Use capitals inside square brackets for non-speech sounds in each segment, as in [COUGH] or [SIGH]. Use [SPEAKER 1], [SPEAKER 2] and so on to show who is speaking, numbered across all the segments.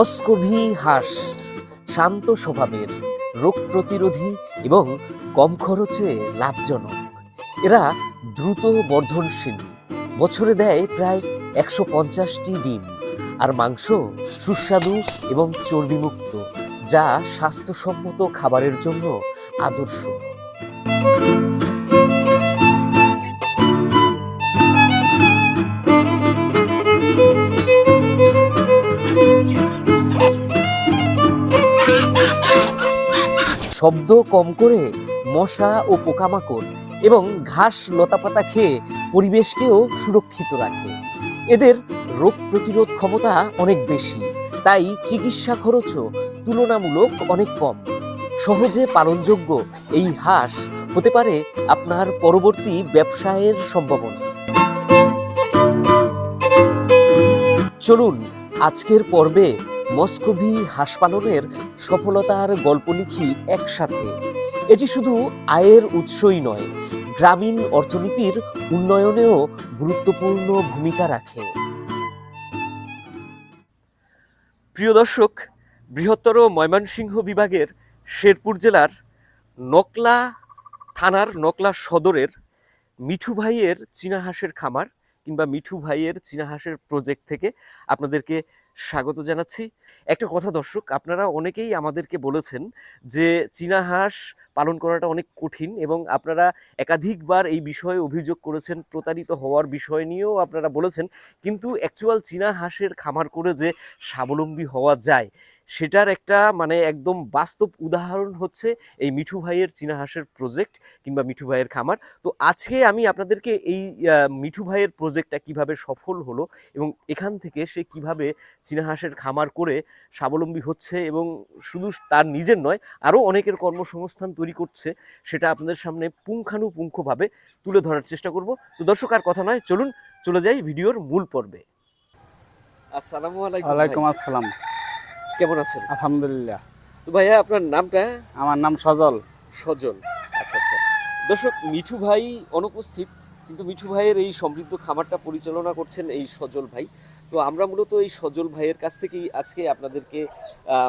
[SPEAKER 1] মস্কোভি হাঁস, শান্ত স্বভাবের, রোগ প্রতিরোধী এবং কম খরচে লাভজনক। এরা দ্রুত বর্ধনশীল। বছরে দেয় প্রায় একশো পঞ্চাশটি ডিম আর মাংস সুস্বাদু এবং চর্বিমুক্ত, যা স্বাস্থ্যসম্মত খাবারের জন্য আদর্শ। শব্দ কম করে মশা ও পোকামাকড় এবং ঘাস লতাপাতা খেয়ে পরিবেশকেও সুরক্ষিত রাখে। এদের রোগ প্রতিরোধ ক্ষমতা অনেক বেশি, তাই চিকিৎসা খরচও তুলনামূলক অনেক কম। সহজে পালনযোগ্য এই হাঁস হতে পারে আপনার পরবর্তী ব্যবসায়ের সম্ভাবনা। চলুন, আজকের পর্বে মস্কোভি হাঁস পালনের সফলতার গল্প লিখি একসাথে। এটি শুধু আয়ের উৎসই নয়, গ্রামীণ অর্থনীতির উন্নয়নেও গুরুত্বপূর্ণ ভূমিকা রাখে। প্রিয় দর্শক, বৃহত্তর ময়মনসিংহ বিভাগের শেরপুর জেলার নকলা থানার নকলা সদরের মিঠু ভাইয়ের চীনা হাঁসের খামার কিংবা মিঠু ভাইয়ের চীনা হাঁসের প্রজেক্ট থেকে আপনাদেরকে স্বাগত জানাচ্ছি। একটা কথা দর্শক, আপনারা অনেকেই আমাদেরকে বলেছেন যে চীনা হাঁস পালন করাটা অনেক কঠিন এবং আপনারা একাধিকবার এই বিষয়ে অভিযোগ করেছেন, প্রতারিত হওয়ার বিষয় নিয়েও আপনারা বলেছেন। কিন্তু অ্যাকচুয়াল চীনা হাঁসের খামার করে যে স্বাবলম্বী হওয়া যায় সেটার একটা মানে একদম বাস্তব উদাহরণ হচ্ছে এই মিঠু ভাইয়ের চীনা হাঁসের প্রজেক্ট কিংবা মিঠু ভাইয়ের খামার। তো আজকে আমি আপনাদেরকে এই মিঠু ভাইয়ের প্রজেক্টটা কীভাবে সফল হলো এবং এখান থেকে সে কীভাবে চীনা হাঁসের খামার করে স্বাবলম্বী হচ্ছে এবং শুধু তার নিজের নয় আরও অনেকের কর্মসংস্থান তৈরি করছে সেটা আপনাদের সামনে পুঙ্খানুপুঙ্খভাবে তুলে ধরার চেষ্টা করব। তো দর্শক আর কথা নয় চলুন চলে যাই ভিডিওর মূল পর্বে। আসসালামু আলাইকুম
[SPEAKER 2] ওয়ালাইকুম আসসালাম।
[SPEAKER 1] কেমন আছেন?
[SPEAKER 2] আলহামদুলিল্লাহ।
[SPEAKER 1] তো ভাইয়া আপনার নামটা?
[SPEAKER 2] আমার নাম সজল।
[SPEAKER 1] সজল। আচ্ছা আচ্ছা। দর্শক মিঠু ভাই অনুপস্থিত কিন্তু মিঠু ভাইয়ের এই সমৃদ্ধ খামারটা পরিচালনা করছেন এই সজল ভাই। তো আমরা মূলত এই সজল ভাইয়ের কাছ থেকেই আজকে আপনাদেরকে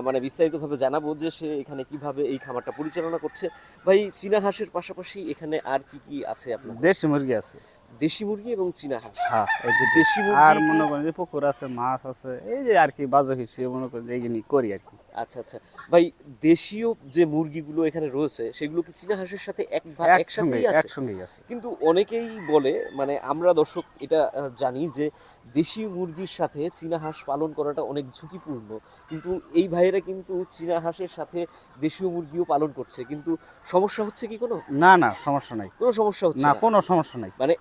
[SPEAKER 1] মানে বিস্তারিতভাবে জানাব যে সে এখানে কীভাবে এই খামারটা পরিচালনা করছে। ভাই চীনা হাঁসের পাশাপাশি এখানে আর কি কি আছে আপনার
[SPEAKER 2] দেশি মুরগি আছে।
[SPEAKER 1] দেশি মুরগি এবং চীনা হাঁস।
[SPEAKER 2] হ্যাঁ এই যে
[SPEAKER 1] দেশি মুরগি
[SPEAKER 2] আর
[SPEAKER 1] মনে
[SPEAKER 2] করেন যে পুকুর আছে মাছ আছে এই যে আর কি বাজো হিসেবে মনে করেন যে এইগুলি করি আর কি।
[SPEAKER 1] আচ্ছা আচ্ছা। ভাই দেশীয় যে মুরগিগুলো এখানে রয়েছে সেগুলো কি চীনা হাঁসের সাথে এক ভা-
[SPEAKER 2] একসঙ্গে
[SPEAKER 1] একসাথেই আছে?
[SPEAKER 2] একসঙ্গেই আছে।
[SPEAKER 1] কিন্তু অনেকেই বলে মানে আমরা দর্শক এটা জানি যে দেশি মুরগির সাথে চীনা হাঁস পালন করাটা অনেক ঝুঁকিপূর্ণ। কিন্তু এই ভাইয়েরা কিন্তু চীনা হাঁসের সাথে দেশীয় মুরগিও পালন করছে। কিন্তু সমস্যা হচ্ছে কি কোনো?
[SPEAKER 2] না না সমস্যা নাই।
[SPEAKER 1] কোনো সমস্যা হচ্ছে
[SPEAKER 2] না। কোনো সমস্যা নাই।
[SPEAKER 1] মানে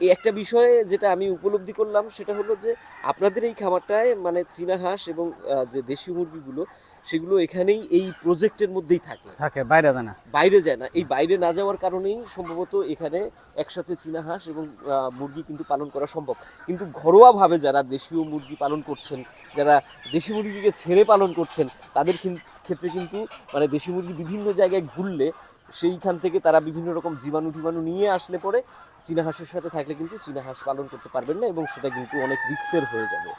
[SPEAKER 1] এই একটা বিষয়ে যেটা আমি উপলব্ধি করলাম সেটা হলো যে আপনাদের এই খামারটায় মানে চীনা হাঁস এবং যে দেশীয় মুরগিগুলো সেগুলো এখানেই এই প্রজেক্টের মধ্যেই থাকে।
[SPEAKER 2] থাকে বাইরে দেয় না।
[SPEAKER 1] বাইরে যায় না। এই বাইরে না যাওয়ার কারণেই সম্ভবত এখানে একসাথে চীনা হাঁস এবং মুরগি কিন্তু পালন করা সম্ভব। কিন্তু ঘরোয়াভাবে যারা দেশীয় মুরগি পালন করছেন যারা দেশি মুরগিকে ছেড়ে পালন করছেন তাদের ক্ষেত্রে কিন্তু মানে দেশি মুরগি বিভিন্ন জায়গায় ঘুরলে সেইখান থেকে তারা বিভিন্ন রকম জীবাণু টিবাণু নিয়ে আসলে পরে চীনা হাঁসের সাথে থাকলে কিন্তু চীনা হাঁস পালন করতে পারবেন না এবং সেটা কিন্তু অনেক রিক্সের হয়ে যাবে।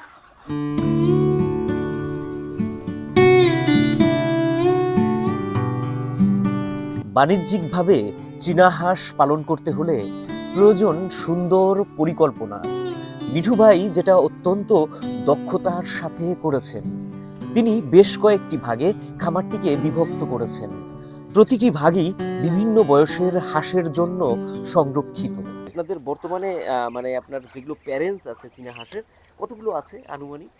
[SPEAKER 1] বাণিজ্যিকভাবে চীনা হাঁস পালন করতে হলে প্রয়োজন সুন্দর পরিকল্পনা। মিঠু ভাই যেটা অত্যন্ত দক্ষতার সাথে করেছেন, তিনি বেশ কয়েকটি ভাগে খামারটিকে বিভক্ত করেছেন। প্রতিটি ভাগই বিভিন্ন বয়সের হাঁসের জন্য সংরক্ষিত। আপনাদের বর্তমানে মানে আপনার যেগুলো প্যারেন্টস আছে চীনা হাঁসের কতগুলো আছে আনুমানিক?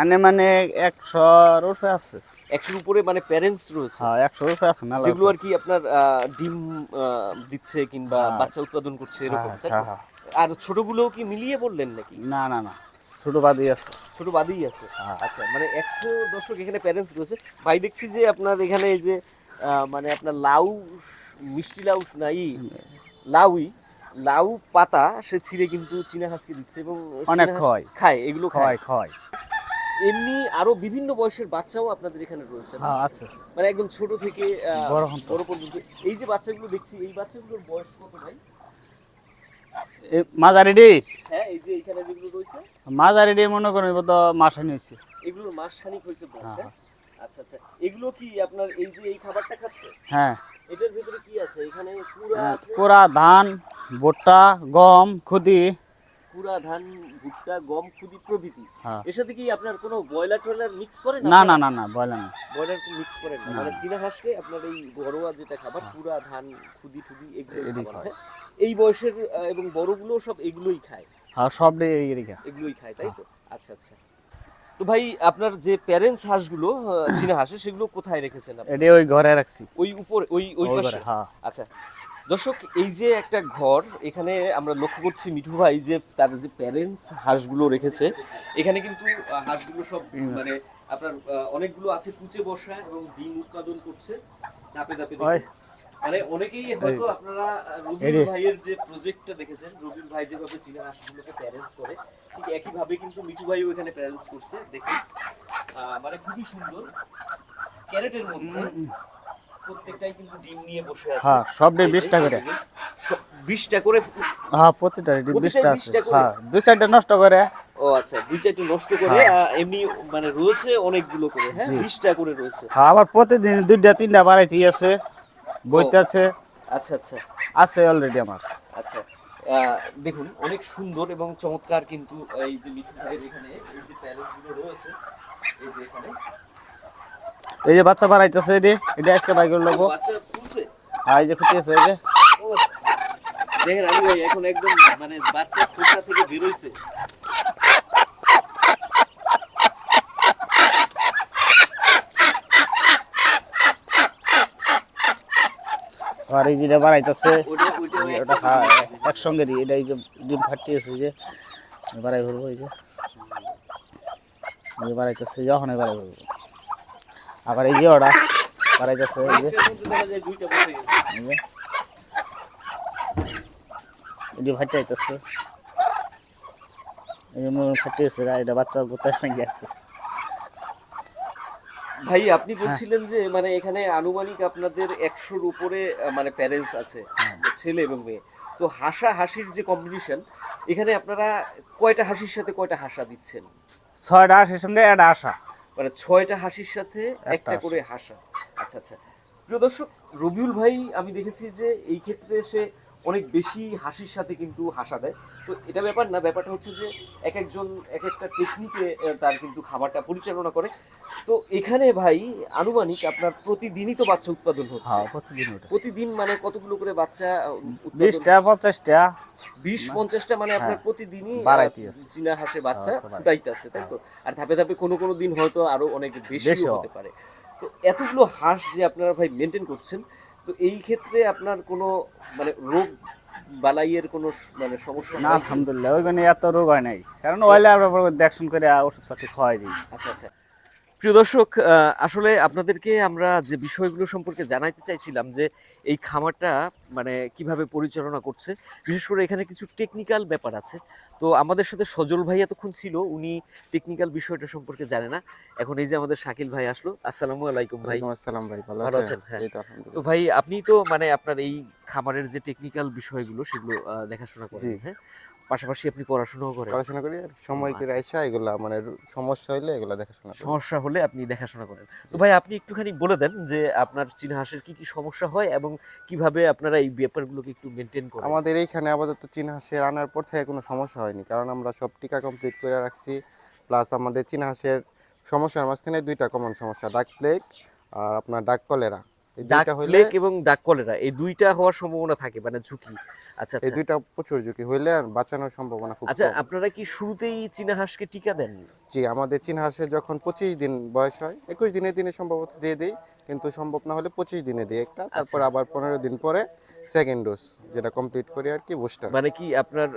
[SPEAKER 2] আনে মানে একশোর উপরে আছে।
[SPEAKER 1] একশোর উপরে মানে প্যারেন্টস রয়েছে।
[SPEAKER 2] হ্যাঁ একশোর উপরে আছে মেলা
[SPEAKER 1] যেগুলো আর কি আপনার ডিম দিচ্ছে কিংবা
[SPEAKER 2] হ্যাঁ।
[SPEAKER 1] বাচ্চা উৎপাদন করছে এরকম
[SPEAKER 2] হ্যাঁ,
[SPEAKER 1] তো?
[SPEAKER 2] হ্যাঁ।
[SPEAKER 1] আর ছোটগুলো কি মিলিয়ে বললেন নাকি?
[SPEAKER 2] না না না ছোট বাদি আছে।
[SPEAKER 1] ছোট বাদেই আছে। আচ্ছা মানে একশো দর্শক এখানে প্যারেন্টস রয়েছে। ভাই দেখছি যে আপনার এখানে এই যে আহ, মানে আপনার লাউ মিষ্টি লাউ নাই লাউই লাউ পাতা সে ছিঁড়ে কিন্তু চীনা হাঁসকে দিচ্ছে এবং
[SPEAKER 2] অনেক
[SPEAKER 1] হাঁস
[SPEAKER 2] খয়।
[SPEAKER 1] খায় এগুলো খায়
[SPEAKER 2] খয়। খয়
[SPEAKER 1] এমনি আরও বিভিন্ন বয়সের বাচ্চাও আপনাদের এখানে রয়েছে।
[SPEAKER 2] হ্যাঁ আছে।
[SPEAKER 1] মানে একদম ছোট থেকে
[SPEAKER 2] বড় পর্যন্ত।
[SPEAKER 1] এই যে বাচ্চাগুলো দেখছি এই বাচ্চাগুলোর বয়স কত ভাই?
[SPEAKER 2] এই ডি
[SPEAKER 1] হ্যাঁ এই যে এখানে যেগুলো রয়েছে।
[SPEAKER 2] মাঝারি ডি মনে করেন এবার তো মাসে নিয়েছি
[SPEAKER 1] এগুলোর মাস খানিক হয়েছে বয়স
[SPEAKER 2] হ্যাঁ,
[SPEAKER 1] হ্যাঁ? আচ্ছা আচ্ছা। এগুলো কি আপনার এই যে এই খাবারটা খাচ্ছে?
[SPEAKER 2] হ্যাঁ।
[SPEAKER 1] এটার ভিতরে কি আছে? এখানে পুরা আছে?
[SPEAKER 2] পুরা ধান ভুট্টা গম খুদি।
[SPEAKER 1] পুরা ধান ভুট্টা গম খুদি প্রভৃতি।
[SPEAKER 2] হ্যাঁ।
[SPEAKER 1] এর সাথে কি আপনার কোনো ব্রয়লার টয়লার মিক্স করেন
[SPEAKER 2] না না না না বলেন না।
[SPEAKER 1] ব্রয়লার মিক্স করেন না। মানে চীনা হাঁসকে আপনার এই ঘরোয়া যেটা খাবার পুরা ধান খুদি টুদি এগুলো খাবার। এই বয়সের এবং বড়গুলো সব এগুলোই খায়।
[SPEAKER 2] হ্যাঁ সব
[SPEAKER 1] এগুলোই খায় তাই তো? আচ্ছা আচ্ছা। তো ভাই আপনার যে প্যারেন্টস হাঁসগুলো [COUGHS] চীনা হাঁসে সেগুলো কোথায় রেখেছেন আপনি?
[SPEAKER 2] ওই ঘরে রাখছি।
[SPEAKER 1] ওই উপরে ওই ওই
[SPEAKER 2] ওই
[SPEAKER 1] পাশে?
[SPEAKER 2] হ্যাঁ।
[SPEAKER 1] আচ্ছা। দর্শক এই যে একটা ঘর এখানে আমরা লক্ষ্য করছি মিঠু ভাই যে তার যে প্যারেন্টস হাঁসগুলো রেখেছে। এখানে কিন্তু হাঁসগুলো সব মানে আপনার অনেকগুলো আছে কুচে বসা এবং ডিম উৎপাদন করছে। ধাপে ধাপে মানে অনেকেই হয়তো আপনারা আহ, রবিউল
[SPEAKER 2] এই রে।
[SPEAKER 1] ভাইয়ের যে প্রজেক্টটা দেখেছেন রবিউল ভাই যেভাবে চীনা হাঁসগুলোকে প্যারেন্টস করে ঠিক একইভাবে কিন্তু মিঠু ভাইও এখানে প্যারেন্টস করছে। দেখুন মানে খুবই সুন্দর। ক্যারেটের মধ্যে প্রত্যেকটাই কিন্তু ডিম নিয়ে বসে আছে।
[SPEAKER 2] হ্যাঁ সব দিয়ে বিশটা করে।
[SPEAKER 1] সব- বিশটা করে
[SPEAKER 2] হ্যাঁ প্রতিটা
[SPEAKER 1] প্রতিটাই
[SPEAKER 2] বিশটা আছে। হ্যাঁ দুই চারটা নষ্ট করে।
[SPEAKER 1] ও আচ্ছা দুই চারটে নষ্ট করে এমনি মানে রয়েছে অনেকগুলো করে হ্যাঁ?
[SPEAKER 2] জি।
[SPEAKER 1] বিশটা করে রয়েছে।
[SPEAKER 2] হ্যাঁ আবার প্রতিদিন দুইটা তিনটা বাড়াইতে আছে বইতে আছে।
[SPEAKER 1] আচ্ছা আচ্ছা।
[SPEAKER 2] আছে অলরেডি আমার।
[SPEAKER 1] আচ্ছা দেখুন অনেক সুন্দর এবং চমৎকার কিন্তু এই যে মিঠু ভাইয়ের এখানে এই যে প্যারেন্টস রয়েছে এই যে এখানে।
[SPEAKER 2] এই যে বাচ্চা বাড়াইতেছে এটি এটা আজকে বাই করে নেব। আর এই যে খুঁটি আছে এই যে।
[SPEAKER 1] দেখেন আমি এখন একদম মানে বাচ্চা খোসা থেকে বেরোইছে
[SPEAKER 2] আর এই যেটা বাড়াইতেছে
[SPEAKER 1] ওটা ওইটা
[SPEAKER 2] এই যে ওটা হ্যাঁ একসঙ্গে এটা এই যে ডিম ফাটিয়েছে যে। বাড়াই ভরবো এই যে। এই যে বাড়াইতেছে যখন বাড়াই ভরবো আবার এই যে ওটা বাড়াইতেছে এই যে।
[SPEAKER 1] একটার মধ্যে দেখা যায় দুইটা বসে গেছে
[SPEAKER 2] এই যে এটি ফাটি আইতেছে। এই যে মনে ফাটিয়েছে এটা বাচ্চা কোথায় ভেঙে আসছে?
[SPEAKER 1] ভাই আপনি বলছিলেন যে মানে এখানে আনুমানিক আপনাদের একশোর উপরে মানে প্যারেন্টস আছে ছেলে এবং মেয়ে। তো হাসা হাসির যে কম্বিনেশন এখানে আপনারা কয়টা হাসির সাথে কয়টা হাসা দিচ্ছেন?
[SPEAKER 2] ছয়টা আশির সঙ্গে একটা আশা
[SPEAKER 1] মানে ছয়টা হাসির সাথে একটা করে হাসা। আচ্ছা আচ্ছা। প্রিয় দর্শক রবিউল ভাই আমি দেখেছি যে এই ক্ষেত্রে সে অনেক বেশি হাসির সাথে কিন্তু হাসা দেয়। তো এটা ব্যাপার না ব্যাপারটা হচ্ছে যে এক একজন এক একটা টেকনিকে তার কিন্তু খাবারটা পরিচালনা করে। তো এখানে ভাই আনুমানিক আপনার প্রতিদিনই তো বাচ্চা উৎপাদন হচ্ছে।
[SPEAKER 2] হ্যাঁ প্রতিদিন
[SPEAKER 1] প্রতিদিন মানে কতগুলো করে বাচ্চা
[SPEAKER 2] বিশটা পঞ্চাশটা।
[SPEAKER 1] বিশ পঞ্চাশটা মানে আপনার
[SPEAKER 2] প্রতিদিনই
[SPEAKER 1] চীনা হাঁসে বাচ্চা
[SPEAKER 2] হ্যাঁ, বাড়াই-
[SPEAKER 1] ফুটাইতে আছে তাই তো? আর ধাপে ধাপে কোনো কোনো দিন হয়তো আরও অনেক বেশি হতে পারে। তো এতগুলো হাঁস যে আপনারা ভাই মেনটেন করছেন তো এই ক্ষেত্রে আপনার কোনো মানে রোগ বালাইয়ের কোনো মানে সমস্যা
[SPEAKER 2] না? আলহামদুলিল্লাহ ওইখানে এত রোগ হয় নাই। কারণ ওইলে আমরা দেখশন করে ওষুধপাতি খাওয়াই দিই।
[SPEAKER 1] আচ্ছা আচ্ছা। প্রিয় দর্শক আসলে আপনাদেরকে আমরা যে বিষয়গুলো সম্পর্কে জানাইতে চাইছিলাম যে এই খামারটা মানে কীভাবে পরিচালনা করছে বিশেষ করে এখানে কিছু টেকনিক্যাল ব্যাপার আছে। তো আমাদের সাথে সজল ভাই এতক্ষণ ছিল উনি টেকনিক্যাল বিষয়টা সম্পর্কে জানে না। এখন এই যে আমাদের শাকিল ভাই আসলো আসসালামু আলাইকুম ভাই।
[SPEAKER 3] আসসালাম ভাই ভালো আছেন?
[SPEAKER 1] হ্যাঁ।
[SPEAKER 3] তো
[SPEAKER 1] ভাই আপনি তো মানে আপনার এই খামারের যে টেকনিক্যাল বিষয়গুলো সেগুলো দেখাশোনা করেন
[SPEAKER 3] জি।
[SPEAKER 1] হ্যাঁ? পাশাপাশি আপনি পড়াশোনাও করেন।
[SPEAKER 3] পড়াশোনা করি আর সময় করে আইসা এগুলা মানে সমস্যা হইলে এগুলা দেখাশোনা
[SPEAKER 1] সমস্যা হলে আপনি দেখাশোনা করেন। তো ভাই আপনি একটুখানি বলে দেন যে আপনার চীনা হাঁসের কি কি সমস্যা হয় এবং কীভাবে আপনারা এই ব্যাপারগুলোকে একটু মেনটেন করেন?
[SPEAKER 3] আমাদের এইখানে আপাতত চীনা হাঁসের আনার পর থেকে কোনো সমস্যা হয়নি কারণ আমরা সব টিকা কমপ্লিট করে রাখছি প্লাস আমাদের চীনা হাঁসের সমস্যার মাঝখানে দুইটা কমন সমস্যা ডাক প্লেগ আর আপনার ডাক কলেরা
[SPEAKER 1] ডাক প্লেগ এবং ডাক কলেরা এই দুইটা হওয়ার সম্ভাবনা থাকে মানে ঝুঁকি। আচ্ছা
[SPEAKER 3] এই
[SPEAKER 1] আচ্ছা।
[SPEAKER 3] দুইটা প্রচুর ঝুঁকি হইলে আর বাঁচানোর সম্ভাবনা খুব
[SPEAKER 1] আচ্ছা আপনারা কি শুরুতেই চীনা হাঁসকে টিকা দেন?
[SPEAKER 3] জি আমাদের চীনা হাঁসের যখন পঁচিশ দিন বয়স হয় একুশ দিনে দিনে সম্ভবত দিয়ে দিই কিন্তু সম্ভব না হলে পঁচিশ দিনে দিই একটা তারপর আবার পনেরো দিন পরে সেকেন্ড ডোজ যেটা কমপ্লিট করি আর কি বুস্টার
[SPEAKER 1] মানে কি আপনার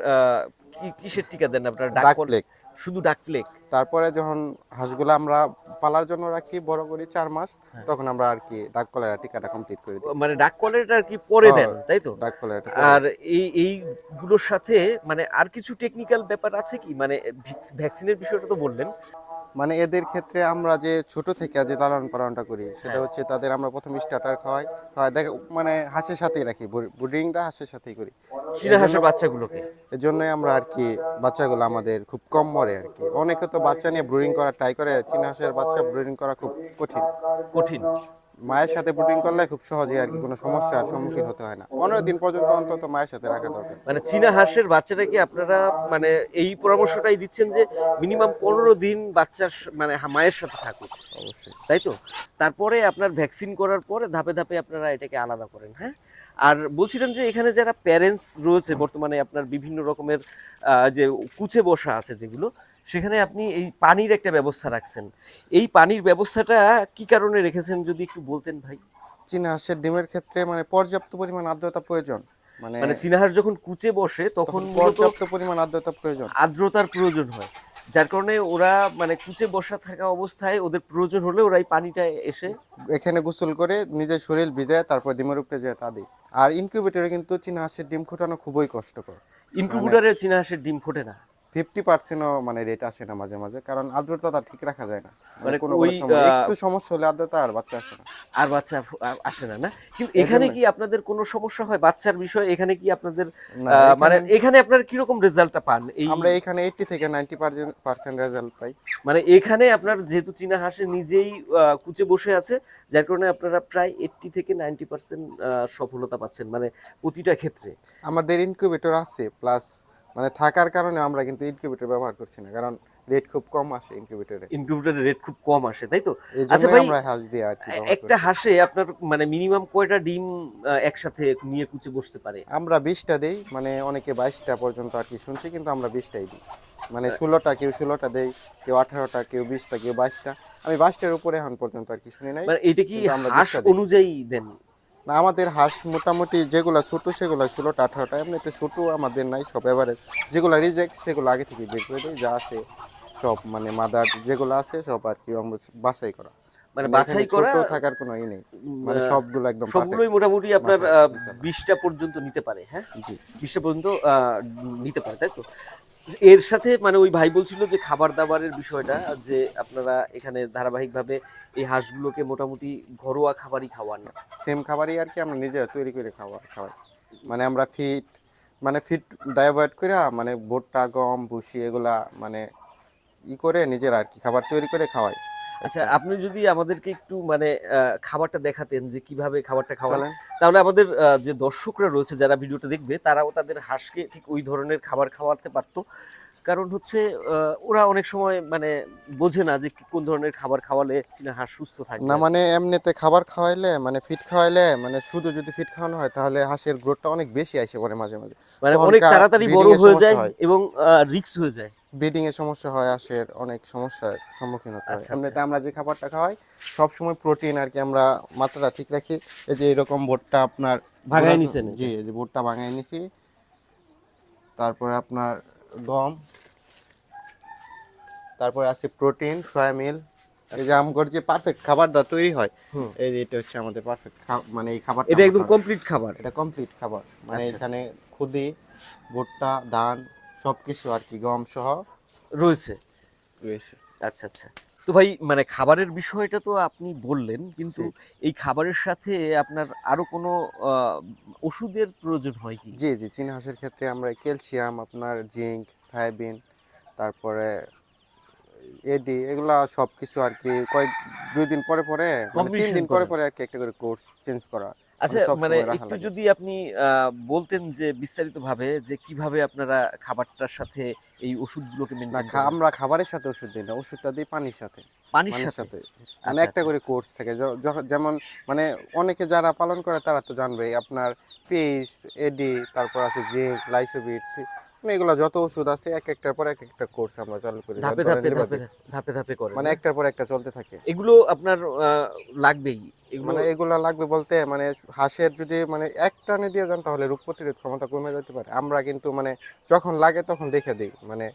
[SPEAKER 1] কিসের টিকা দেন আপনার? ডাক
[SPEAKER 3] ফ্লেক
[SPEAKER 1] শুধু ডাক ফ্লেক
[SPEAKER 3] তারপরে যখন হাঁসগুলো আমরা পালার জন্য রাখি বড় করি চার মাস
[SPEAKER 1] হ্যাঁ।
[SPEAKER 3] তখন আমরা আর কি ডাক কলেরা টিকাটা কমপ্লিট করে দিই।
[SPEAKER 1] মানে ডাক কলেরাটা আর কি পরে দেন
[SPEAKER 3] হ্যাঁ,
[SPEAKER 1] তাই তো?
[SPEAKER 3] ডাক কলেরাটা
[SPEAKER 1] আর এই এইগুলোর সাথে মানে আর কিছু টেকনিক্যাল ব্যাপার আছে কি? মানে ভ্যাকসিনের বিষয়টা তো বললেন।
[SPEAKER 3] মানে এদের ক্ষেত্রে আমরা যে ছোট থেকে যে লালন পালনটা করি সেটা
[SPEAKER 1] হ্যাঁ।
[SPEAKER 3] হচ্ছে তাদের আমরা প্রথম স্টার্টার খাওয়াই খাওয়াই। দেখ মানে হাঁসের সাথেই রাখি ব্রিডিংটা হাঁসের সাথেই করি।
[SPEAKER 1] হাঁসের বাচ্চাগুলোকে?
[SPEAKER 3] এর জন্যই আমরা আর কি বাচ্চাগুলো আমাদের খুব কম মরে আর কি। অনেকে তো বাচ্চা নিয়ে ব্রুডিং করা ট্রাই করে চীনা হাঁসের বাচ্চা ব্রুডিং করা খুব কঠিন।
[SPEAKER 1] কঠিন।
[SPEAKER 3] মায়ের সাথে ব্রুডিং করলে খুব সহজে আর কি কোনো সমস্যার সম্মুখীন হতে হয় না। পনেরো দিন পর্যন্ত অন্তত মায়ের সাথে রাখা দরকার।
[SPEAKER 1] মানে চীনা হাঁসের বাচ্চাটাকে আপনারা মানে এই পরামর্শটাই দিচ্ছেন যে মিনিমাম পনেরো দিন বাচ্চার মানে মায়ের সাথে থাকুক?
[SPEAKER 3] অবশ্যই।
[SPEAKER 1] তাই তো? তারপরে আপনার ভ্যাকসিন করার পরে ধাপে ধাপে আপনারা এটাকে আলাদা করেন হ্যাঁ? আর বলছিলেন যে এখানে যারা প্যারেন্টস রয়েছে বর্তমানে আপনার বিভিন্ন রকমের আহ, যে কুচে বসা আছে যেগুলো সেখানে আপনি এই পানির একটা ব্যবস্থা রাখছেন। এই পানির ব্যবস্থাটা কি কারণে রেখেছেন যদি একটু বলতেন ভাই?
[SPEAKER 3] চীনা হাঁসের ডিমের ক্ষেত্রে মানে পর্যাপ্ত পরিমাণ আর্দ্রতা প্রয়োজন। মানে
[SPEAKER 1] মানে চীনা হাঁস যখন কুচে বসে তখন
[SPEAKER 3] পর্যাপ্ত পরিমাণ আর্দ্রতা প্রয়োজন।
[SPEAKER 1] আর্দ্রতার প্রয়োজন হয়। যার কারণে ওরা মানে কুচে বসা থাকা অবস্থায় ওদের প্রয়োজন হলে ওরা এই পানিটা এসে
[SPEAKER 3] এখানে গোসল করে নিজের শরীর ভিজায় তারপর ডিমের উপরে যায় তা দিই আর ইনকিউবেটরে কিন্তু চীনা হাঁসের ডিম ফোটানো খুবই কষ্টকর।
[SPEAKER 1] ইনকিউবেটরে চীনা হাঁসের ডিম ফোটে না।
[SPEAKER 3] ফিফটি পার্সেন্টও মানে রেট আসে না মাঝে মাঝে কারণ আর্দ্রতা ঠিক রাখা যায় না।
[SPEAKER 1] মানে
[SPEAKER 3] মানে কোনো একটু সমস্যা হলে আর্দ্রতা আর বাচ্চা আসে না।
[SPEAKER 1] আর বাচ্চা আসে না না? কিন্তু এখানে কি আপনাদের কোনো সমস্যা হয় বাচ্চার বিষয়ে? এখানে কি আপনাদের মানে
[SPEAKER 3] এখানে-
[SPEAKER 1] আপনার কীরকম রেজাল্টটা পান? এই
[SPEAKER 3] আমরা এখানে এইটটি থেকে নাইনটি পার্সেন্ট রেজাল্ট পাই।
[SPEAKER 1] মানে এখানে আপনার যেহেতু চীনা হাঁসে নিজেই কুচে বসে আছে যার কারণে আপনারা প্রায় এইটটি থেকে নাইনটি পার্সেন্ট সফলতা পাচ্ছেন মানে প্রতিটা ক্ষেত্রে।
[SPEAKER 3] আমাদের ইনকিউবেটর আছে প্লাস মানে থাকার কারণে আমরা কিন্তু ইনকিউবেটর ব্যবহার করছি না কারণ রেট খুব কম আসে ইনকিউবেটরে
[SPEAKER 1] ইনকিউবেটরের রেট খুব কম আসে তাই তো? আচ্ছা ভাই,
[SPEAKER 3] আমরা হাঁস দিয়ে আর কি
[SPEAKER 1] একটা। হাঁসে আপনার মানে মিনিমাম কয়টা ডিম একসাথে নিয়ে কুচে বসতে পারে?
[SPEAKER 3] আমরা বিশটা দেই মানে অনেকে বাইশটা পর্যন্ত আর কি শুনছি কিন্তু আমরা বিশটাই দিই। মানে ষোলোটা কেউ ষোলোটা দেই কেউ আঠারোটা কেউ বিশটা কেউ বাইশটা। আমি বাইশটার উপরে এখন পর্যন্ত আর কি শুনি নাই
[SPEAKER 1] মানে এটা কি
[SPEAKER 3] আমরা
[SPEAKER 1] হাঁস অনুযায়ী দেন?
[SPEAKER 3] না আমাদের হাঁস মোটামুটি যেগুলো ছোট সেগুলো ষোলোটা আঠারোটা এমনিতে ছোট আমাদের নাই সব এভারেজ যেগুলো রিজেক্ট সেগুলো আগে থেকে বের করে দিই যা আছে সব মানে মাদার যেগুলো আছে সব আর কি আমরা বাছাই করা।
[SPEAKER 1] মানে
[SPEAKER 3] মানে
[SPEAKER 1] বাছাই করা
[SPEAKER 3] থাকার কোনো ই নেই। মানে সবগুলো একদম
[SPEAKER 1] সবগুলোই মোটামুটি আপনার বিশটা পর্যন্ত নিতে পারে হ্যাঁ।
[SPEAKER 3] জি।
[SPEAKER 1] বিশটা পর্যন্ত নিতে পারে তাই তো? এর সাথে মানে ওই ভাই বলছিল যে খাবার দাবারের বিষয়টা যে আপনারা এখানে ধারাবাহিকভাবে এই হাঁসগুলোকে মোটামুটি ঘরোয়া খাবারই খাওয়ান
[SPEAKER 3] সেম খাবারই আর কি আমরা নিজেরা তৈরি করে খাওয়া খাওয়াই। মানে আমরা ফিট মানে ফিট ডাইভার্ট করে মানে ভুট্টা গম ভুসি এগুলা মানে ই করে নিজেরা আর কি খাবার তৈরি করে খাওয়াই।
[SPEAKER 1] আচ্ছা আপনি যদি আমাদেরকে একটু মানে খাবারটা দেখাতেন যে কীভাবে খাবারটা খাওয়ান।
[SPEAKER 3] চলেন।
[SPEAKER 1] তাহলে আমাদের যে দর্শকরা রয়েছে যারা ভিডিওটা দেখবে তারাও তাদের হাঁসকে ঠিক ওই ধরনের খাবার খাওয়াতে পারতো। কারণ হচ্ছে ওরা অনেক সময় মানে বোঝে না যে কোন ধরনের খাবার খাওয়ালে চীনা হাঁস সুস্থ থাকে।
[SPEAKER 3] না মানে এমনিতে খাবার খাওয়াইলে মানে ফিট খাওয়াইলে মানে শুধু যদি ফিট খাওয়ানো হয় তাহলে হাঁসের গ্রোথটা অনেক বেশি আসে পরে মাঝে মাঝে।
[SPEAKER 1] মানে অনেক তাড়াতাড়ি বড় হয়ে যায়। এবং রিক্স হয়ে যায়।
[SPEAKER 3] ব্রিডিং এর সমস্যা হয় আসের অনেক সমস্যার সম্মুখীন হতে হয়।
[SPEAKER 1] আচ্ছা,
[SPEAKER 3] এমনিতে আমরা যে খাবারটা খাওয়াই সব সময় প্রোটিন আর কি আমরা মাত্রাটা ঠিক রাখি। এই যে এরকম ভুট্টা আপনার গুঁড়া-
[SPEAKER 1] নিছেন
[SPEAKER 3] জি এই যে ভুট্টা ভাঙায় নিছি। তারপরে আপনার গম। তারপরে আছে প্রোটিন সয়া মিল এই যে আমগর যে পারফেক্ট খাবারটা তৈরি হয় এই যে এটা হচ্ছে আমাদের পারফেক্ট মানে এই খাবার
[SPEAKER 1] এটা একদম কমপ্লিট খাবার।
[SPEAKER 3] এটা কমপ্লিট খাবার। মানে
[SPEAKER 1] আচ্ছা।
[SPEAKER 3] এখানে খুদি ভুট্টা ধান সবকিছু আর কি গম সহ
[SPEAKER 1] রয়েছে।
[SPEAKER 3] রয়েছে।
[SPEAKER 1] আচ্ছা আচ্ছা। তো ভাই মানে খাবারের বিষয়টা তো আপনি বললেন কিন্তু এই খাবারের সাথে আপনার আরও কোনো ওষুধের প্রয়োজন হয় কি?
[SPEAKER 3] জি জি চীনা হাঁসের ক্ষেত্রে আমরা ক্যালসিয়াম আপনার জিঙ্ক থায়াবিন তারপরে এডি এগুলা সব কিছু আর কি কয়েক দুই দিন পরে পরে মানে তিন দিন পরে পরে আর কি একটা করে কোর্স চেঞ্জ করা।
[SPEAKER 1] আচ্ছা মানে একটু যদি আপনি বলতেন যে বিস্তারিত ভাবে যে কীভাবে আপনারা খাবারটার সাথে এই ওষুধগুলোকে মেনটেন
[SPEAKER 3] আমরা খাবারের সাথে ওষুধ দিই না ওষুধটা দিই পানির সাথে।
[SPEAKER 1] পানির সাথে?
[SPEAKER 3] সাথে। মানে
[SPEAKER 1] আচ্ছা,
[SPEAKER 3] একটা করে কোর্স থাকে। যেমন মানে অনেকে যারা পালন করে তারা তো জানবে আপনার পেস এডি তারপর আছে জিঙ্ক লাইসোবিট এগুলো যত ওষুধ আছে এক একটার পর এক একটা কোর্স আমরা চালু করি।
[SPEAKER 1] ধাপে ধাপে ধাপে ধাপে ধাপে করে
[SPEAKER 3] মানে একটার পর একটা চলতে থাকে।
[SPEAKER 1] এগুলো আপনার লাগবেই।
[SPEAKER 3] মানে এগুলা লাগবে বলতে মানে হাঁসের যদি মানে এক টানে দিয়ে যান তাহলে রোগ প্রতিরোধ ক্ষমতা কমে যেতে পারে। আমরা কিন্তু মানে যখন লাগে তখন দেখে দিই। মানে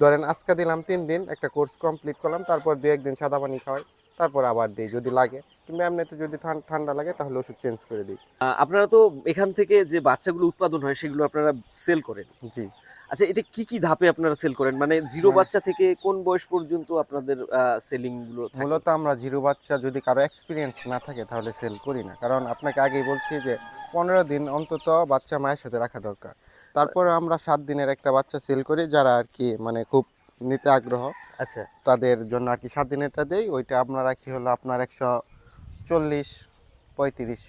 [SPEAKER 3] ধরেন আজকে দিলাম তিন দিন একটা কোর্স কমপ্লিট করলাম তারপর দু একদিন সাদা পানি খাওয়াই। তারপর আবার দিই যদি লাগে। কিংবা এমনিতে যদি ঠান- ঠান্ডা লাগে তাহলে ওষুধ চেঞ্জ করে দিই।
[SPEAKER 1] আপনারা তো এখান থেকে যে বাচ্চাগুলো উৎপাদন হয় সেগুলো আপনারা সেল করেন।
[SPEAKER 3] জি।
[SPEAKER 1] আচ্ছা এটা কি কি ধাপে আপনারা সেল করেন? মানে জিরো
[SPEAKER 3] মানে-
[SPEAKER 1] বাচ্চা থেকে কোন বয়স পর্যন্ত আপনাদের সেলিংগুলো
[SPEAKER 3] মূলত আমরা জিরো বাচ্চা যদি কারও এক্সপিরিয়েন্স না থাকে তাহলে সেল করি না। কারণ আপনাকে আগেই বলছি যে পনেরো দিন অন্তত বাচ্চা মায়ের সাথে রাখা দরকার। তারপরে আমরা সাত দিনের একটা বাচ্চা সেল করি যারা আর কি মানে খুব নিতে আগ্রহ।
[SPEAKER 1] আচ্ছা।
[SPEAKER 3] তাদের জন্য আর কি সাত দিনেরটা দেই ওইটা আমরা রাখি হলো আপনার একশো চল্লিশ পঁয়ত্রিশ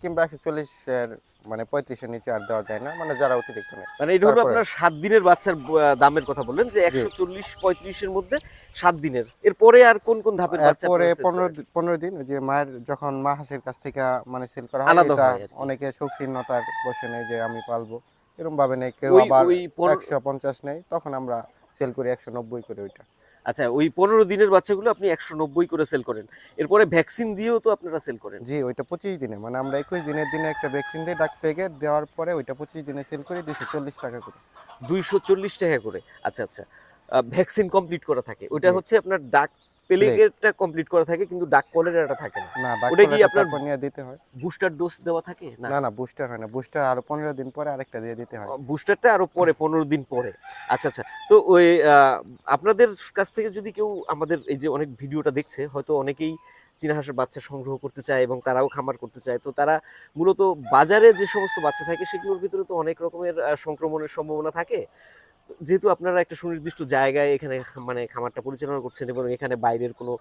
[SPEAKER 3] কিংবা একশো চল্লিশের মানে পঁয়ত্রিশের নিচে আর দেওয়া যায় না মানে যারা অতিরিক্ত নেয়।
[SPEAKER 1] মানে এটা হলো আপনার সাত দিনের বাচ্চার দামের কথা বললেন যে একশো চল্লিশ পঁয়ত্রিশের মধ্যে সাত দিনের। এরপরে আর কোন কোন ধাপের বাচ্চা
[SPEAKER 3] এরপরে পনেরো পনেরো দিন যে মায়ের যখন মা হাঁসের কাছ থেকে মানে সেল করা হয় এটা
[SPEAKER 1] কি।
[SPEAKER 3] অনেকে শৌখিনতার বসে নেই যে আমি পালবো। এরকম ভাবে নেই কেউ আবার একশো পঞ্চাশ নেই তখন আমরা সেল করি একশো নব্বই করে ওইটা।
[SPEAKER 1] আচ্ছা ওই পনেরো দিনের বাচ্চাগুলো আপনি একশো নব্বই করে সেল করেন। এরপরে ভ্যাকসিন দিয়েও তো আপনারা সেল করেন।
[SPEAKER 3] জি ওইটা পঁচিশ দিনে। মানে আমরা একুশ দিনের দিনে একটা ভ্যাকসিন দিয়ে ডাক প্যাকেট দেওয়ার পরে ওইটা পঁচিশ দিনে সেল করি দুশো চল্লিশ টাকা করে।
[SPEAKER 1] দুইশো চল্লিশ টাকা করে। আচ্ছা আচ্ছা। ভ্যাকসিন কমপ্লিট করা থাকে।
[SPEAKER 3] ওইটা
[SPEAKER 1] হচ্ছে আপনার ডাক পেলেগেরটা কমপ্লিট করা থাকে কিন্তু ডাক কলেরাটা থাকে না।
[SPEAKER 3] না
[SPEAKER 1] ওটা কি আপনার-
[SPEAKER 3] তারপর দিতে হয়।
[SPEAKER 1] বুস্টার ডোজ দেওয়া থাকে? না।
[SPEAKER 3] না না বুস্টার হয় না। বুস্টার আরও পনেরো দিন পরে আরেকটা দিয়ে দিতে হয়।
[SPEAKER 1] বুস্টারটা আরও পরে পনেরো দিন পরে। আচ্ছা আচ্ছা। তো ওই আপনাদের কাছ থেকে যদি কেউ আমাদের এই যে অনেক ভিডিওটা দেখছে হয়তো অনেকেই চীনা হাঁসের বাচ্চা সংগ্রহ করতে চায় এবং তারাও খামার করতে চায়। তো তারা মূলত বাজারে যে সমস্ত বাচ্চা থাকে সেগুলোর ভিতরে তো অনেক রকমের সংক্রমণের সম্ভাবনা থাকে। যেহেতু আপনারা একটা সুনির্দিষ্ট জায়গায় এখানে মানে খামারটা পরিচালনা করছেন এবং এখানে বাইরের কোনো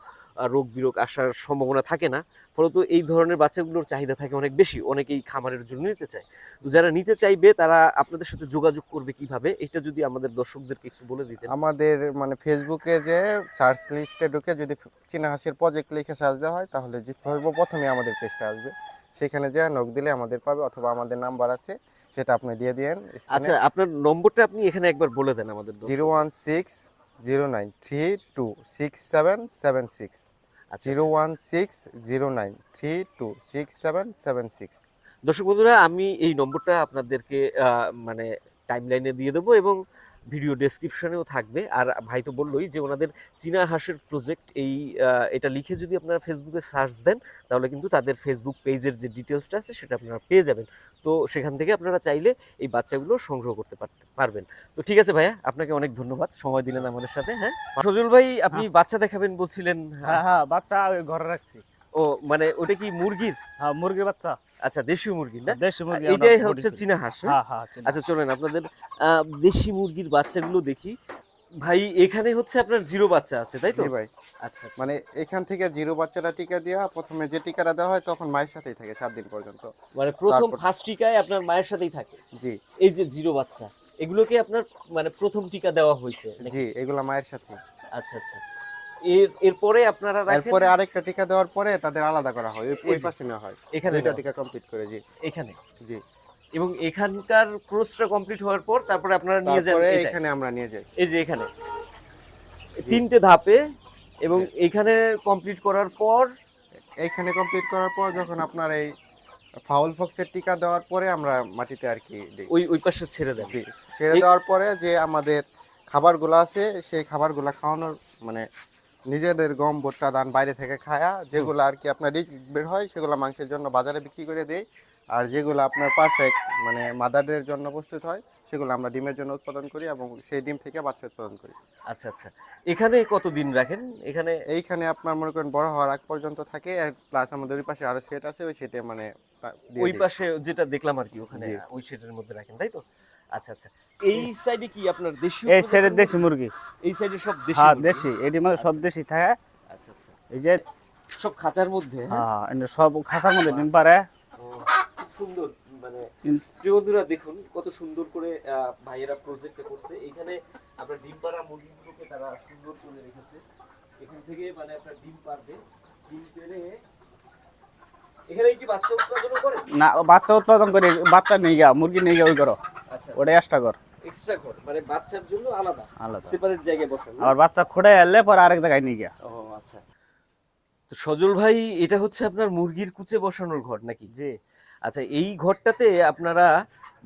[SPEAKER 1] রোগ বিরোগ আসার সম্ভাবনা থাকে না, ফলত এই ধরনের বাচ্চাগুলোর চাহিদা থাকে অনেক বেশি, অনেকেই খামারের জন্য নিতে চায়। তো যারা নিতে চাইবে, তারা আপনাদের সাথে যোগাযোগ করবে কীভাবে? এটা যদি আমাদের দর্শকদেরকে একটু বলে দিতে
[SPEAKER 3] আমাদের মানে ফেসবুকে যে সার্চ লিস্টে ঢুকে যদি চীনা হাঁসের প্রজেক্ট লিখে সার্চ দেওয়া হয়, তাহলে যে সর্বপ্রথমে আমাদের পেজটা আসবে। সেখানে যা নক দিলে আমাদের পাবে অথবা আমাদের নাম্বার আছে সেটা আপনি দিয়ে দিয়েন
[SPEAKER 1] আচ্ছা আপনার নম্বরটা আপনি এখানে একবার বলে দেন আমাদের
[SPEAKER 3] zero one six zero nine three two six seven seven six.
[SPEAKER 1] আচ্ছা,
[SPEAKER 3] zero one six zero nine three two six seven seven six.
[SPEAKER 1] দর্শক বন্ধুরা আমি এই নম্বরটা আপনাদেরকে মানে টাইমলাইনে দিয়ে দেবো এবং ভিডিও ডেসক্রিপশনেও থাকবে। আর ভাই তো বললোই যে ওনাদের চীনা হাঁসের প্রজেক্ট এই এটা লিখে যদি আপনারা ফেসবুকে সার্চ দেন তাহলে কিন্তু তাদের ফেসবুক পেজের যে ডিটেলসটা আছে সেটা আপনারা পেয়ে যাবেন। তো সেখান থেকে আপনারা চাইলে এই বাচ্চাগুলো সংগ্রহ করতে পারতে- পারবেন। তো ঠিক আছে ভাইয়া আপনাকে অনেক ধন্যবাদ। সময় দিলেন আমাদের সাথে হ্যাঁ? সজল ভাই আপনি বাচ্চা দেখাবেন বলছিলেন
[SPEAKER 2] হ্যাঁ হ্যাঁ বাচ্চা ওই ঘরে রাখছি।
[SPEAKER 1] ও মানে ওটা কি মুরগির?
[SPEAKER 2] হ্যাঁ মুরগির বাচ্চা।
[SPEAKER 1] আচ্ছা দেশীয় মুরগির না?
[SPEAKER 2] দেশি মুরগি
[SPEAKER 1] এটাই হচ্ছে চীনা হাঁস হ্যাঁ?
[SPEAKER 2] হ্যাঁ হ্যাঁ
[SPEAKER 1] আচ্ছা চলেন আপনাদের দেশি মুরগির বাচ্চাগুলো দেখি। ভাই এখানে হচ্ছে আপনার জিরো বাচ্চা আছে তাই তো?
[SPEAKER 3] ভাই।
[SPEAKER 1] আচ্ছা আচ্ছা।
[SPEAKER 3] মানে এখান থেকে জিরো বাচ্চাটা টিকা দেওয়া প্রথমে যে টিকাটা দেওয়া হয় তখন মায়ের সাথেই থাকে সাত দিন পর্যন্ত।
[SPEAKER 1] মানে প্রথম ফার্স্ট টিকায় আপনার মায়ের সাথেই থাকে?
[SPEAKER 3] জি।
[SPEAKER 1] এই যে জিরো বাচ্চা এগুলোকে আপনার মানে প্রথম টিকা দেওয়া হয়েছে
[SPEAKER 3] জি এগুলা মায়ের সাথে।
[SPEAKER 1] আচ্ছা আচ্ছা। এর এরপরে আপনারা রাখেন
[SPEAKER 3] এরপরে আরেকটা টিকা দেওয়ার পরে তাদের আলাদা করা হয়। ওই- পাশে নেওয়া হয়।
[SPEAKER 1] এখানে
[SPEAKER 3] দুইটা টিকা কমপ্লিট করে জি।
[SPEAKER 1] এখানে?
[SPEAKER 3] জি।
[SPEAKER 1] এবং এখানকার কোর্সটা কমপ্লিট হওয়ার পর তারপরে আপনারা নিয়ে যান
[SPEAKER 3] তারপরে এখানে আমরা নিয়ে যাই।
[SPEAKER 1] এই যে এখানে। তিনটে ধাপে এবং এখানে কমপ্লিট করার পর
[SPEAKER 3] এইখানে কমপ্লিট করার পর যখন আপনার এই ফাউল ফক্সের টিকা দেওয়ার পরে আমরা মাটিতে আর কি
[SPEAKER 1] ওই ওই পাশে ছেড়ে দেন।
[SPEAKER 3] ছেড়ে দেওয়ার পরে যে আমাদের খাবারগুলো আছে সেই খাবারগুলো খাওয়ানোর মানে নিজেদের গম ভুট্টা ধান বাইরে থেকে খায়া যেগুলো আর কি আপনার রিচ বের হয় সেগুলো মাংসের জন্য বাজারে বিক্রি করে দেই। আর যেগুলো আপনার পারফেক্ট মানে মাদারের জন্য প্রস্তুত হয় সেগুলো আমরা ডিমের জন্য উৎপাদন করি এবং সেই ডিম থেকে বাচ্চা উৎপাদন করি।
[SPEAKER 1] আচ্ছা আচ্ছা। এখানে কতদিন রাখেন? এখানে
[SPEAKER 3] এইখানে আপনার মনে করেন বড় হওয়ার আগ পর্যন্ত থাকে আর প্লাস আমাদের ওই পাশে আরও সেট আছে ওই সেটে মানে
[SPEAKER 1] ওই পাশে যেটা দেখলাম আর কি ওখানে ওই শেডের মধ্যে রাখেন তাই তো? আচ্ছা আচ্ছা। এই সাইডে কি আপনার দেশীয়
[SPEAKER 2] এই
[SPEAKER 1] মুরগি?
[SPEAKER 2] দেশি মুরগি।
[SPEAKER 1] এই সাইডে সব দেশি
[SPEAKER 2] হ্যাঁ? দেশি। এটির মধ্যে সব দেশি থাকে।
[SPEAKER 1] আচ্ছা আচ্ছা।
[SPEAKER 2] এই যে
[SPEAKER 1] সব খাঁচার মধ্যে হ্যাঁ?
[SPEAKER 2] হ্যাঁ এটা সব খাসার মধ্যে ডিম পারে
[SPEAKER 1] সুন্দর মানে প্রিয় বন্ধুরা দেখুন কত সুন্দর করে ভাইয়েরা প্রজেক্টটা করছে। এখানে আপনার ডিম পাড়া মুরগিগুলোকে তারা সুন্দর করে রেখেছে। এখান থেকে মানে আপনার ডিম পারবে ডিম পেরে এখানে কি বাচ্চা উৎপাদনও করে
[SPEAKER 2] না বাচ্চা উৎপাদন করে বাচ্চা নেই গা মুরগি নেই গা ওই করো
[SPEAKER 1] আচ্ছা
[SPEAKER 2] ওটা এক্সট্রা কর
[SPEAKER 1] এক্সট্রা ঘর মানে বাচ্চার জন্য আলাদা
[SPEAKER 2] আলাদা।
[SPEAKER 1] সেপারেট জায়গায় বসানো।
[SPEAKER 2] আবার বাচ্চা খুঁড়ে এলে পরে আরেক জায়গায় নিয়ে গিয়া।
[SPEAKER 1] ও আচ্ছা। তো সজল ভাই এটা হচ্ছে আপনার মুরগির কুচে বসানোর ঘর নাকি?
[SPEAKER 2] জি।
[SPEAKER 1] আচ্ছা এই ঘরটাতে আপনারা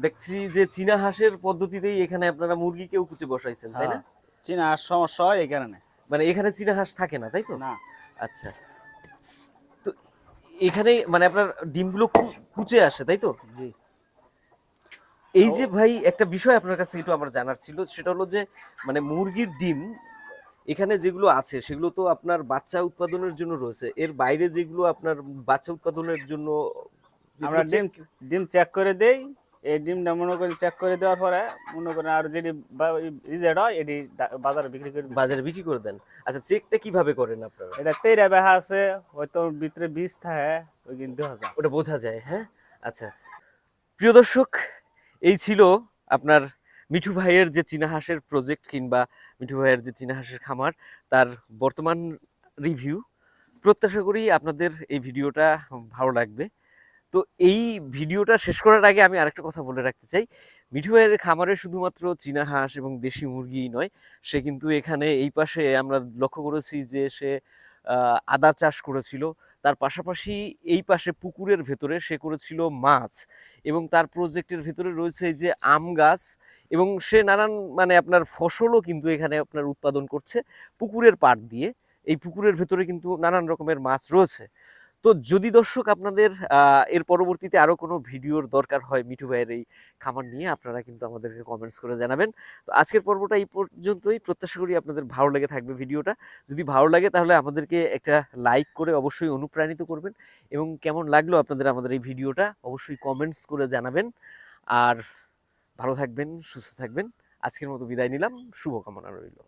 [SPEAKER 1] দেখছি যে চীনা হাঁসের পদ্ধতিতেই এখানে আপনারা মুরগিকেও কুচে বসাইছেন তাই না?
[SPEAKER 2] হ্যাঁ। চীনা আর সমস্যা হয় এই কারণে।
[SPEAKER 1] মানে এখানে চীনা হাঁস থাকে না তাই তো?
[SPEAKER 2] না।
[SPEAKER 1] আচ্ছা। এখানে মানে আপনার ডিমগুলো গুলো কুচে আসে তাই তো?
[SPEAKER 2] জি।
[SPEAKER 1] এই যে ভাই একটা বিষয় আপনার কাছে একটু আমার জানার ছিল সেটা হলো যে মানে মুরগির ডিম এখানে যেগুলো আছে সেগুলো তো আপনার বাচ্চা উৎপাদনের জন্য রয়েছে। এর বাইরে যেগুলো আপনার বাচ্চা উৎপাদনের জন্য
[SPEAKER 2] আমরা ডিম ডিম চেক করে দেই এই ডিমটা মনে করেন চেক করে দেওয়ার পরে মনে করেন আর যেটি রিজেক্ট হয় এটি বাজারে বিক্রি করে
[SPEAKER 1] বাজারে বিক্রি করে দেন। আচ্ছা চেকটা কীভাবে করেন আপনারা?
[SPEAKER 2] এটা তেইরা বেহা আছে হয়তো ভিতরে বীজ থাকে ওই কিন্তু
[SPEAKER 1] ওটা বোঝা যায় হ্যাঁ? আচ্ছা। প্রিয় দর্শক এই ছিল আপনার মিঠু ভাইয়ের যে চীনা হাঁসের প্রজেক্ট কিংবা মিঠু ভাইয়ের যে চীনা হাঁসের খামার তার বর্তমান রিভিউ প্রত্যাশা করি আপনাদের এই ভিডিওটা ভালো লাগবে। তো এই ভিডিওটা শেষ করার আগে আমি আরেকটা কথা বলে রাখতে চাই। মিঠু ভাইয়ের খামারে শুধুমাত্র চীনা হাঁস এবং দেশি মুরগিই নয়, সে কিন্তু এখানে এই পাশে আমরা লক্ষ্য করেছি যে সে আদা চাষ করেছিল। তার পাশাপাশি এই পাশে পুকুরের ভেতরে সে করেছিল মাছ এবং তার প্রজেক্টের ভেতরে রয়েছে যে আম গাছ এবং সে নানান মানে আপনার ফসলও কিন্তু এখানে আপনার উৎপাদন করছে পুকুরের পাড় দিয়ে। এই পুকুরের ভেতরে কিন্তু নানান রকমের মাছ রয়েছে। তো যদি দর্শক আপনাদের এর পরবর্তীতে আরও কোনো ভিডিওর দরকার হয় মিঠু ভাইয়ের এই খামার নিয়ে, আপনারা কিন্তু আমাদেরকে কমেন্টস করে জানাবেন। তো আজকের পর্বটা এই পর্যন্তই। প্রত্যাশা করি আপনাদের ভালো লেগে থাকবে ভিডিওটা। যদি ভালো লাগে তাহলে আমাদেরকে একটা লাইক করে অবশ্যই অনুপ্রাণিত করবেন এবং কেমন লাগল আপনাদের আমাদের এই ভিডিওটা অবশ্যই কমেন্টস করে জানাবেন। আর ভালো থাকবেন, সুস্থ থাকবেন। আজকের মতো বিদায় নিলাম। শুভকামনা রইল।